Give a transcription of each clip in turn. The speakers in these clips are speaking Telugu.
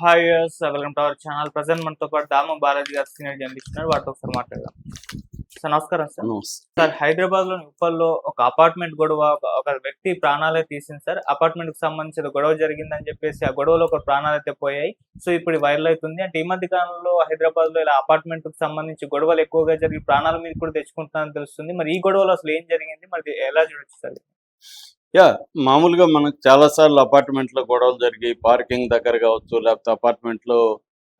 Hi welcome to our channel. Present మనతో పాటు దామ బాలాజీ గారు సీనియర్ జర్నలిస్ట్ ఉన్నారు. వాటితో ఒకసారి మాట్లాడదాం. సార్ నమస్కారం సార్. సార్ హైదరాబాద్లోని ఉప్పల్లో ఒక అపార్ట్మెంట్ గొడవ ఒక- ఒక వ్యక్తి ప్రాణాలే తీసింది సార్. అపార్ట్మెంట్కి సంబంధించిన గొడవ జరిగిందని చెప్పేసి ఆ గొడవలో ఒక ప్రాణాలు అయితే పోయాయి. సో ఇప్పుడు వైరల్ అవుతుంది. అంటే ఈ మధ్య కాలంలో హైదరాబాద్లో ఇలా అపార్ట్మెంట్కి సంబంధించి గొడవలు ఎక్కువగా జరిగి ప్రాణాల మీద కూడా తెచ్చుకుంటున్నారని తెలుస్తుంది. మరి ఈ గొడవలో అసలు ఏం జరిగింది? మరి ఎలా చూడొచ్చు సార్? యా మామూలుగా మనకు చాలా సార్లు అపార్ట్మెంట్లో గొడవలు జరిగి పార్కింగ్ దగ్గర కావచ్చు లేకపోతే అపార్ట్మెంట్లో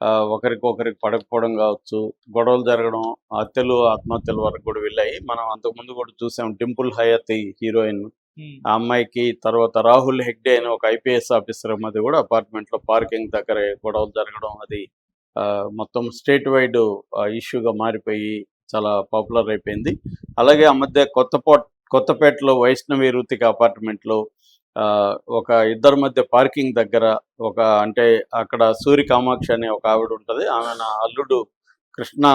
ఆ, ఒకరికి ఒకరికి పడకపోవడం కావచ్చు గొడవలు జరగడం హత్యలు ఆత్మహత్యల వరకు కూడా వెళ్ళాయి. మనం అంతకుముందు కూడా చూసాం డింపుల్ హయత్ హీరోయిన్ ఆ అమ్మాయికి తర్వాత రాహుల్ హెగ్డే అనే ఒక ఐపీఎస్ ఆఫీసర్ మధ్య కూడా అపార్ట్మెంట్లో పార్కింగ్ దగ్గర గొడవలు జరగడం అది మొత్తం స్టేట్ వైడ్ ఇష్యూగా మారిపోయి చాలా పాపులర్ అయిపోయింది. అలాగే ఆ మధ్య కొత్తపోట్ కొత్తపేటలో వైష్ణవి రుతిక అపార్ట్మెంట్లో ఆ, ఒక ఇద్దరి మధ్య పార్కింగ్ దగ్గర ఒక అంటే అక్కడ సూర్య కామాక్షి అనే ఒక ఆవిడ ఉంటుంది. ఆమె నా అల్లుడు కృష్ణ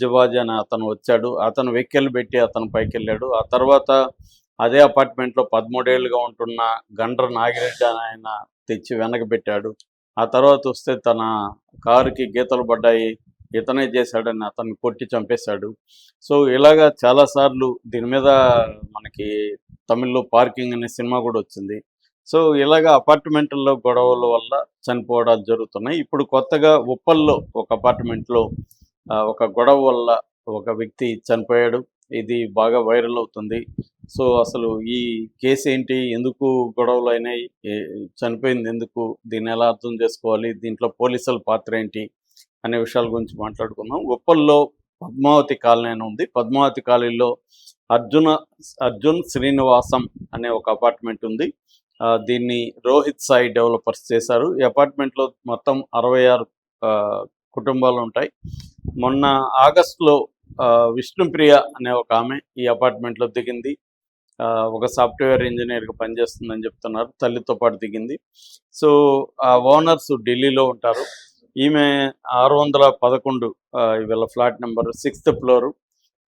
జివాజీ అని అతను వచ్చాడు. అతను వెక్కెలు పెట్టి అతను పైకి వెళ్ళాడు ఆ తర్వాత అదే అపార్ట్మెంట్లో పదమూడేళ్ళుగా ఉంటున్న గండ్ర నాగిరెడ్డి అని ఆయన తెచ్చి వెనక పెట్టాడు. ఆ తర్వాత వస్తే తన కారుకి గీతలు పడ్డాయి. ఇతనే చేశాడని అతన్ని కొట్టి చంపేశాడు. సో ఇలాగా చాలాసార్లు దీని మీద మనకి తమిళ్ళో పార్కింగ్ అనే సినిమా కూడా వచ్చింది. సో ఇలాగ అపార్ట్మెంట్లో గొడవల వల్ల చనిపోవడాలు జరుగుతున్నాయి. ఇప్పుడు కొత్తగా ఉప్పల్లో ఒక అపార్ట్మెంట్లో ఒక గొడవ వల్ల ఒక వ్యక్తి చనిపోయాడు. ఇది బాగా వైరల్ అవుతుంది. సో అసలు ఈ కేసు ఏంటి? ఎందుకు గొడవలు అయినాయి? చనిపోయింది ఎందుకు? దీన్ని ఎలా అర్థం చేసుకోవాలి? దీంట్లో పోలీసుల పాత్ర ఏంటి? అనే విషయాల గురించి మాట్లాడుకుందాం. ఉప్పల్లో పద్మావతి కాలనీ అని ఉంది. పద్మావతి కాలనీలో అర్జున అర్జున్ శ్రీనివాసం అనే ఒక అపార్ట్మెంట్ ఉంది. దీన్ని రోహిత్ సాయి డెవలపర్స్ చేశారు. ఈ అపార్ట్మెంట్లో మొత్తం అరవై ఆరు ఆ, కుటుంబాలు ఉంటాయి. మొన్న ఆగస్టులో ఆ, విష్ణుప్రియ అనే ఒక ఆమె ఈ అపార్ట్మెంట్లో దిగింది. ఆ, ఒక సాఫ్ట్వేర్ ఇంజనీర్గా పనిచేస్తుందని చెప్తున్నారు. తల్లితో పాటు దిగింది. సో ఆ ఓనర్స్ ఢిల్లీలో ఉంటారు. ఈమె ఆరు వందల పదకొండు వీళ్ళ flat number sixth floor.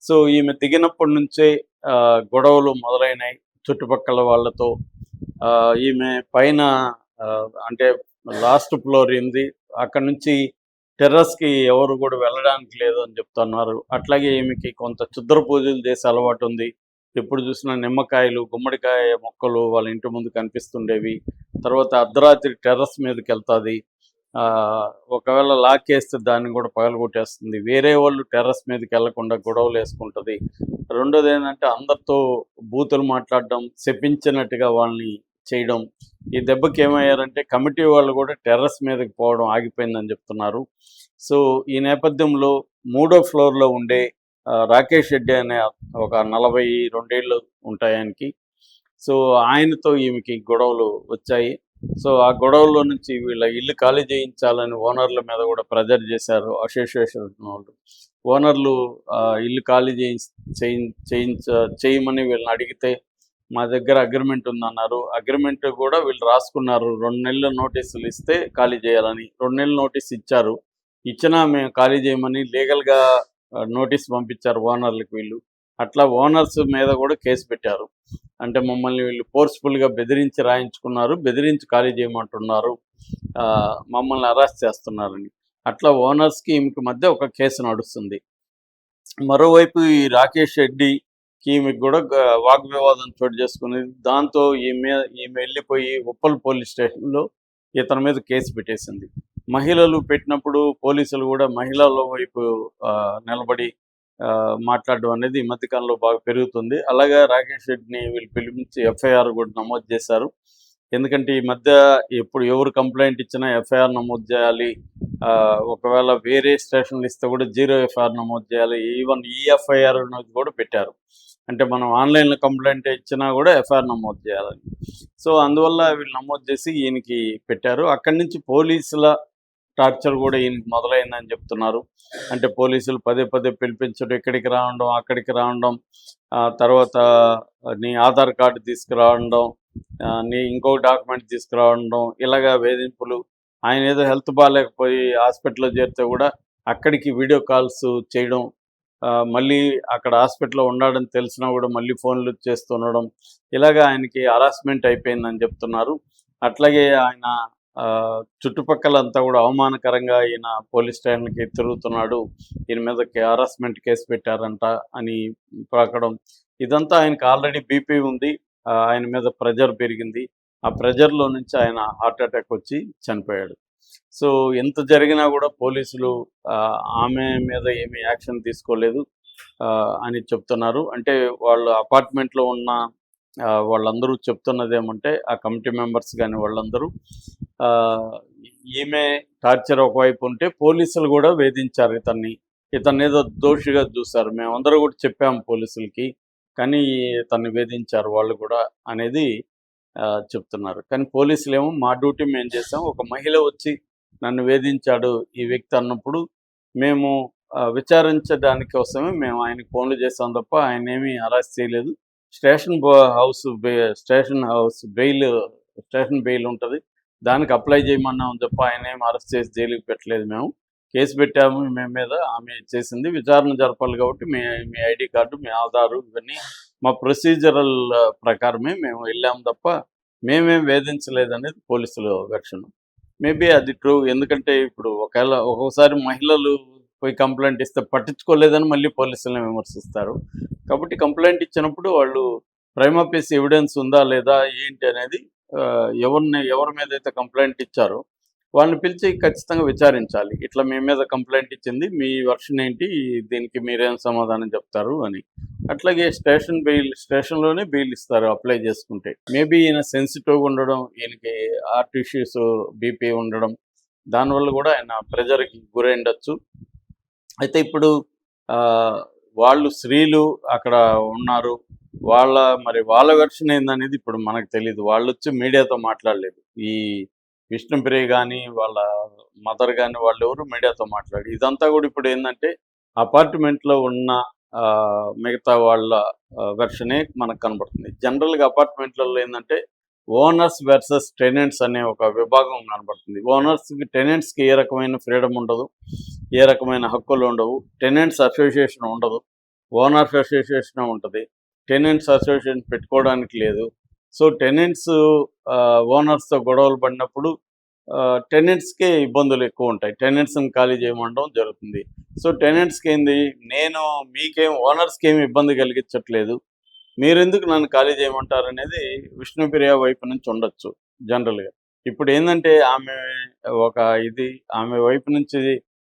So ఈమె దిగినప్పటి నుంచే ఆ, గొడవలు మొదలైనాయి చుట్టుపక్కల వాళ్ళతో. ఆ, ఈమె పైన ఆ, అంటే లాస్ట్ ఫ్లోర్ ఉంది అక్కడ నుంచి టెర్రస్కి ఎవరు కూడా వెళ్ళడానికి లేదు అని చెప్తున్నారు. అట్లాగే ఈమెకి కొంత చుద్ర పూజలు చేసే అలవాటు ఉంది. ఎప్పుడు చూసినా నిమ్మకాయలు గుమ్మడికాయ మొక్కలు వాళ్ళ ఇంటి ముందు కనిపిస్తుండేవి. తర్వాత అర్ధరాత్రి టెర్రస్ మీదకి వెళ్తుంది. ఒకవేళ లాక్ వేస్తే దాన్ని కూడా పగలగొట్టేస్తుంది. వేరే వాళ్ళు టెర్రస్ మీదకి వెళ్ళకుండా గొడవలు వేసుకుంటుంది. రెండోది ఏంటంటే అందరితో బూతులు మాట్లాడడం చెప్పించినట్టుగా వాళ్ళని చేయడం. ఈ దెబ్బకి ఏమయ్యారంటే కమిటీ వాళ్ళు కూడా టెర్రస్ మీదకి పోవడం ఆగిపోయిందని చెప్తున్నారు. సో ఈ నేపథ్యంలో మూడో ఫ్లోర్లో ఉండే రాకేష్ రెడ్డి అనే ఒక నలభై రెండేళ్ళు ఉంటాయానికి సో ఆయనతో ఈమెకి గొడవలు వచ్చాయి. సో ఆ గొడవల్లో నుంచి వీళ్ళ ఇల్లు ఖాళీ చేయించాలని ఓనర్ల మీద కూడా ప్రెజర్ చేశారు అసోసియేషన్ వాళ్ళు. ఓనర్లు ఆ, ఇల్లు ఖాళీ చేయి- చేయించ చేయమని వీళ్ళని అడిగితే మా దగ్గర అగ్రిమెంట్ ఉందన్నారు. అగ్రిమెంట్ కూడా వీళ్ళు రాసుకున్నారు. రెండు నెలల నోటీసులు ఇస్తే ఖాళీ చేయాలని. రెండు నెలల నోటీస్ ఇచ్చారు. ఇచ్చినా మేము ఖాళీ చేయమని లీగల్గా నోటీస్ పంపించారు ఓనర్లకు వీళ్ళు. అట్లా ఓనర్స్ మీద కూడా కేసు పెట్టారు. అంటే మమ్మల్ని వీళ్ళు ఫోర్స్ఫుల్గా బెదిరించి రాయించుకున్నారు బెదిరించి ఖాళీ చేయమంటున్నారు ఆ, మమ్మల్ని అరెస్ట్ చేస్తున్నారని. అట్లా ఓనర్స్కి ఈమెకి మధ్య ఒక కేసు నడుస్తుంది. మరోవైపు ఈ రాకేష్ రెడ్డికి ఈమెకి కూడా వాగ్వివాదం చోటు చేసుకునేది దాంతో ఈమె ఈమె వెళ్ళిపోయి ఉప్పల్ పోలీస్ స్టేషన్లో ఇతని మీద కేసు పెట్టేసింది. మహిళలు పెట్టినప్పుడు పోలీసులు కూడా మహిళల వైపు ఆ, నిలబడి మాట్లాడడం అనేది ఈ మధ్యకాలంలో బాగా పెరుగుతుంది. అలాగే రాకేష్ రెడ్డిని వీళ్ళు పిలిపించి ఎఫ్ఐఆర్ కూడా నమోదు చేశారు. ఎందుకంటే ఈ మధ్య ఎప్పుడు ఎవరు కంప్లైంట్ ఇచ్చినా ఎఫ్ఐఆర్ నమోదు చేయాలి. ఆ, ఒకవేళ వేరే స్టేషన్లు ఇస్తే కూడా జీరో ఎఫ్ఐఆర్ నమోదు చేయాలి. ఈవెన్ ఈ ఎఫ్ఐఆర్ అనేది కూడా పెట్టారు. అంటే మనం ఆన్లైన్లో కంప్లైంట్ ఇచ్చినా కూడా ఎఫ్ఐఆర్ నమోదు చేయాలని సో అందువల్ల వీళ్ళు నమోదు చేసి ఈయనకి పెట్టారు. అక్కడి నుంచి పోలీసుల టార్చర్ కూడా మొదలైందని చెప్తున్నారు. అంటే పోలీసులు పదే పదే పిలిపించడం ఇక్కడికి రావడం అక్కడికి రావడం ఆ తర్వాత నీ ఆధార్ కార్డు తీసుకురావడం నీ ఇంకో డాక్యుమెంట్ తీసుకురావడం ఇలాగా వేధింపులు. ఆయన ఏదో హెల్త్ బాగాలేకపోయి హాస్పిటల్లో చేరితే కూడా అక్కడికి వీడియో కాల్స్ చేయడం మళ్ళీ అక్కడ హాస్పిటల్లో ఉన్నాడని తెలిసినా కూడా మళ్ళీ ఫోన్లు చేస్తుండడం ఇలాగా ఆయనకి హరాస్మెంట్ అయిపోయిందని చెప్తున్నారు. అట్లాగే ఆయన చుట్టుపక్కలంతా కూడా అవమానకరంగా ఈయన పోలీస్ స్టేషన్కి తిరుగుతున్నాడు. ఈయన మీద హరాస్మెంట్ కేసు పెట్టారంట అని పాకడం ఇదంతా ఆయనకు ఆల్రెడీ బీపీ ఉంది. ఆ, ఆయన మీద ప్రెజర్ పెరిగింది. ఆ ప్రెజర్లో నుంచి ఆయన హార్ట్ అటాక్ వచ్చి చనిపోయాడు. సో ఎంత జరిగినా కూడా పోలీసులు ఆ, ఆమె మీద ఏమీ యాక్షన్ తీసుకోలేదు ఆ, అని చెప్తున్నారు. అంటే వాళ్ళు అపార్ట్మెంట్లో ఉన్న వాళ్ళందరూ చెప్తున్నది ఏమంటే ఆ కమిటీ మెంబర్స్ కానీ వాళ్ళందరూ ఆ, ఈమె టార్చర్ ఒకవైపు ఉంటే పోలీసులు కూడా వేధించారు ఇతన్ని. ఇతన్ని ఏదో దోషిగా చూశారు. మేమందరూ కూడా చెప్పాము పోలీసులకి కానీ ఇతన్ని వేధించారు వాళ్ళు కూడా అనేది ఆ, చెప్తున్నారు. కానీ పోలీసులు ఏమో మా డ్యూటీ మేము చేసాం ఒక మహిళ వచ్చి నన్ను వేధించాడు ఈ వ్యక్తి అన్నప్పుడు మేము విచారించడానికి కోసమే మేము ఆయనకు ఫోన్లు చేసాం తప్ప ఆయన ఏమీ అరెస్ట్ చేయలేదు. Station house station house bail station bail ఉంటుంది. దానికి అప్లై చేయమన్నాం తప్ప ఆయన ఏం అరెస్ట్ చేసి జైలుకి పెట్టలేదు మేము. కేసు పెట్టాము మేము మీద ఆమె చేసింది విచారణ జరపాలి కాబట్టి మీ మీ ఐడి కార్డు మీ ఆధారు ఇవన్నీ మా ప్రొసీజరల్ ప్రకారమే మేము వెళ్ళాము తప్ప మేమేం వేధించలేదు అనేది పోలీసుల వెర్షన్. మేబీ అది ట్రూ. ఎందుకంటే ఇప్పుడు ఒకవేళ ఒక్కోసారి మహిళలు పోయి కంప్లైంట్ ఇస్తే పట్టించుకోలేదని మళ్ళీ పోలీసులను విమర్శిస్తారు. కాబట్టి కంప్లైంట్ ఇచ్చినప్పుడు వాళ్ళు ప్రైమాపీస్ ఎవిడెన్స్ ఉందా లేదా ఏంటి అనేది ఎవరిని ఎవరి మీద అయితే కంప్లైంట్ ఇచ్చారో వాళ్ళని పిలిచి ఖచ్చితంగా విచారించాలి. ఇట్లా మీ మీద కంప్లైంట్ ఇచ్చింది మీ వర్షన్ ఏంటి దీనికి మీరేం సమాధానం చెప్తారు అని. అట్లాగే స్టేషన్ బెయిల్ స్టేషన్లోనే బెయిల్ ఇస్తారు అప్లై చేసుకుంటే. మేబీ ఈయన సెన్సిటివ్గా ఉండడం ఈయనకి హార్ట్ ఇష్యూస్ బీపీ ఉండడం దానివల్ల కూడా ఆయన ప్రెజర్కి గురై ఉండొచ్చు అయితే ఇప్పుడు ఆ, వాళ్ళు స్త్రీలు అక్కడ ఉన్నారు. వాళ్ళ మరి వాళ్ళ వెర్షన్ ఏందనేది ఇప్పుడు మనకు తెలియదు వాళ్ళు వచ్చి మీడియాతో మాట్లాడలేదు. ఈ విష్ణుప్రియ కానీ వాళ్ళ మదర్ కానీ వాళ్ళు ఎవరు మీడియాతో మాట్లాడి ఇదంతా కూడా ఇప్పుడు ఏంటంటే అపార్ట్మెంట్లో ఉన్న ఆ, మిగతా వాళ్ళ వెర్షనే మనకు కనబడుతుంది. జనరల్గా అపార్ట్మెంట్లలో ఏంటంటే ఓనర్స్ వెర్సెస్ టెనెంట్స్ అనే ఒక విభాగం కనబడుతుంది. ఓనర్స్కి టెనెంట్స్కి ఏ రకమైన ఫ్రీడమ్ ఉండదు. ఏ రకమైన హక్కులు ఉండవు. టెనెంట్స్ అసోసియేషన్ ఉండదు. ఓనర్స్ అసోసియేషన్ ఉంటుంది. టెనెంట్స్ అసోసియేషన్ పెట్టుకోవడానికి లేదు. సో టెనెంట్స్ ఓనర్స్తో గొడవలు పడినప్పుడు టెనెంట్స్కే ఇబ్బందులు ఎక్కువ ఉంటాయి. టెనెంట్స్ని ఖాళీ చేయమండడం జరుగుతుంది. సో టెనెంట్స్కి ఏంది నేను మీకేం ఓనర్స్కి ఏమి ఇబ్బంది కలిగించట్లేదు. మీరెందుకు నన్ను ఖాళీ చేయమంటారు అనేది విష్ణుప్రియ వైపు నుంచి ఉండొచ్చు జనరల్గా. ఇప్పుడు ఏంటంటే ఆమె ఒక ఇది ఆమె వైపు నుంచి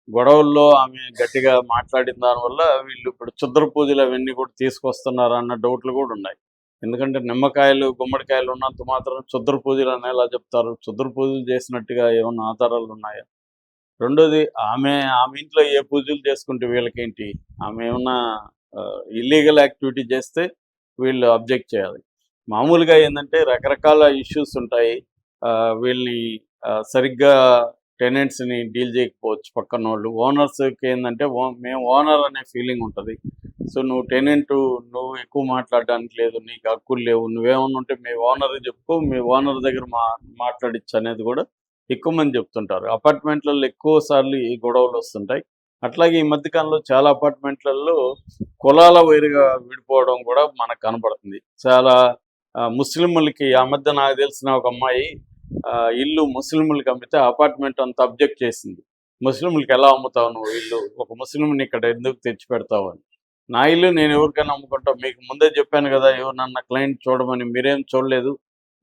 గొడవల్లో ఆమె గట్టిగా మాట్లాడిన దానివల్ల వీళ్ళు ఇప్పుడు చుద్ర పూజలు అవన్నీ కూడా తీసుకొస్తున్నారు అన్న డౌట్లు కూడా ఉన్నాయి. ఎందుకంటే నిమ్మకాయలు గుమ్మడికాయలు ఉన్నంత మాత్రం చుద్ర పూజలు అని ఎలా చెప్తారు. చుద్ర పూజలు చేసినట్టుగా ఏమన్నా ఆధారాలు ఉన్నాయా? రెండోది ఆమె ఆమె ఇంట్లో ఏ పూజలు చేసుకుంటే వీళ్ళకేంటి? ఆమె ఏమన్నా ఇల్లీగల్ యాక్టివిటీ చేస్తే వీళ్ళు అబ్జెక్ట్ చేయాలి. మామూలుగా ఏంటంటే రకరకాల ఇష్యూస్ ఉంటాయి. ఆ, వీళ్ళని సరిగ్గా టెనెంట్స్ని డీల్ చేయకపోవచ్చు పక్కన వాళ్ళు ఓనర్స్కి ఏంటంటే ఓ- మేము ఓనర్ అనే ఫీలింగ్ ఉంటుంది. సో నువ్వు టెనెంట్ నువ్వు ఎక్కువ మాట్లాడడానికి లేదు నీకు హక్కులు లేవు నువ్వేమన్నా ఉంటే మీ ఓనర్ చెప్పుకో మీ ఓనర్ దగ్గర మా మాట్లాడిచ్చు అనేది కూడా ఎక్కువ మంది చెప్తుంటారు. అపార్ట్మెంట్లలో ఎక్కువ సార్లు ఈ గొడవలు వస్తుంటాయి. అట్లాగే ఈ మధ్యకాలంలో చాలా అపార్ట్మెంట్లలో కులాల వైరుగా విడిపోవడం కూడా మనకు కనపడుతుంది చాలా ముస్లింలకి ఆ మధ్య నాకు తెలిసిన ఒక అమ్మాయి ఇల్లు ముస్లింలకు అమ్మితే అపార్ట్మెంట్ అంతా అబ్జెక్ట్ చేసింది. ముస్లింలకు ఎలా అమ్ముతావు నువ్వు ఇల్లు? ఒక ముస్లింని ఇక్కడ ఎందుకు తెచ్చి పెడతావు అని. నా ఇల్లు నేను ఎవరికైనా అమ్ముకుంటావు మీకు ముందే చెప్పాను కదా ఎవరినన్నా క్లయింట్ చూడమని మీరేం చూడలేదు?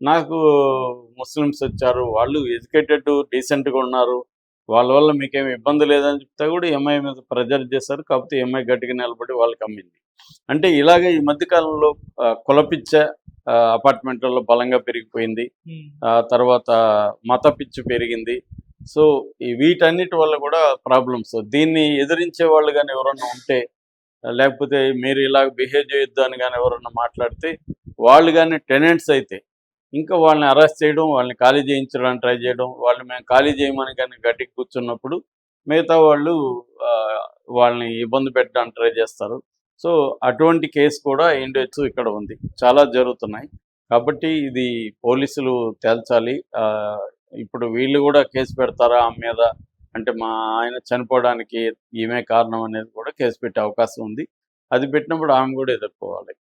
నాకు ముస్లిమ్స్ వచ్చారు వాళ్ళు ఎడ్యుకేటెడ్ డీసెంట్గా ఉన్నారు. వాళ్ళ వల్ల మీకేమి ఇబ్బంది లేదని చెప్తే కూడా ఎంఐ మీద ప్రెజర్ చేశారు. కాకపోతే ఎంఐ గట్టిగా నిలబడి వాళ్ళకి అమ్మింది. అంటే ఇలాగే ఈ మధ్యకాలంలో కులపిచ్చ అపార్ట్మెంట్లలో బలంగా పెరిగిపోయింది. ఆ తర్వాత మత పిచ్చి పెరిగింది. సో ఈ వీటన్నిటి వల్ల కూడా ప్రాబ్లమ్స్. దీన్ని ఎదిరించే వాళ్ళు కానీ ఎవరన్నా ఉంటే లేకపోతే మీరు ఇలా బిహేవ్ చేయొద్దు అని కానీ ఎవరన్నా మాట్లాడితే వాళ్ళు కానీ టెనెంట్స్ అయితే ఇంకా వాళ్ళని అరెస్ట్ చేయడం వాళ్ళని ఖాళీ చేయించడానికి ట్రై చేయడం వాళ్ళు మేము ఖాళీ చేయమని కానీ గట్టికి కూర్చున్నప్పుడు మిగతా వాళ్ళు వాళ్ళని ఇబ్బంది పెట్టడానికి ట్రై చేస్తారు. సో అటువంటి కేసు కూడా ఇండొచ్చు ఇక్కడ ఉంది. చాలా జరుగుతున్నాయి. కాబట్టి ఇది పోలీసులు తేల్చాలి. ఆ, ఇప్పుడు వీళ్ళు కూడా కేసు పెడతారా ఆమె మీద? అంటే మా ఆయన చనిపోవడానికి ఈమె కారణం అనేది కూడా కేసు పెట్టే అవకాశం ఉంది. అది పెట్టినప్పుడు ఆమె కూడా ఎదుర్కోవాలి.